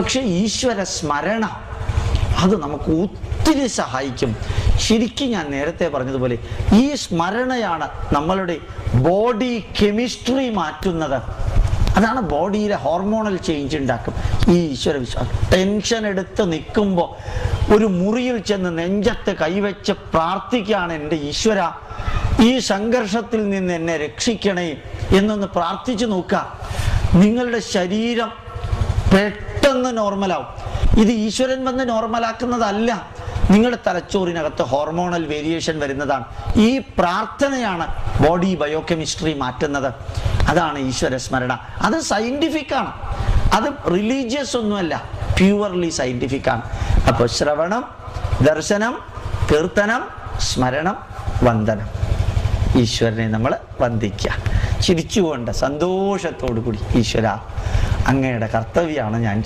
പക്ഷെ ഈശ്വര സ്മരണ അത് നമുക്ക് ഒത്തിരി സഹായിക്കും. ശരിക്കും ഞാൻ നേരത്തെ പറഞ്ഞതുപോലെ ഈ സ്മരണയാണ് നമ്മളുടെ ബോഡി കെമിസ്ട്രി മാറ്റുന്നത്. അതാണ് ബോഡിയിലെ ഹോർമോണൽ ചേഞ്ച് ഉണ്ടാക്കും. ഈ ഈശ്വര വിശ്വാസം. ടെൻഷൻ എടുത്ത് നിൽക്കുമ്പോൾ ഒരു മുറിയിൽ ചെന്ന് നെഞ്ചത്ത് കൈവച്ച് പ്രാർത്ഥിക്കുകയാണ് എന്റെ ഈശ്വര. ഈ സംഘർഷത്തിൽ നിന്ന് എന്നെ രക്ഷിക്കണേ എന്നൊന്ന് പ്രാർത്ഥിച്ചു നോക്കുക. നിങ്ങളുടെ ശരീരം പെട്ടെന്ന് നോർമലാവും. ഇത് ഈശ്വരൻ വന്ന് നോർമലാക്കുന്നതല്ല. നിങ്ങളുടെ തലച്ചോറിനകത്ത് ഹോർമോണൽ വേരിയേഷൻ വരുന്നതാണ്. ഈ പ്രാർത്ഥനയാണ് ബോഡി ബയോ കെമിസ്ട്രി മാറ്റുന്നത്. അതാണ് ഈശ്വര സ്മരണ. അത് സയന്റിഫിക് ആണ്. അത് റിലീജിയസ് ഒന്നുമല്ല. പ്യുവർലി സയന്റിഫിക് ആണ്. അപ്പോൾ ശ്രവണം ദർശനം കീർത്തനം സ്മരണം വന്ദനം. ഈശ്വരനെ നമ്മൾ വന്ദിക്കുക ചിരിച്ചുകൊണ്ട് സന്തോഷത്തോടു കൂടി ഈശ്വര അങ്ങയുടെ കർത്തവ്യമാണ് ഞാൻ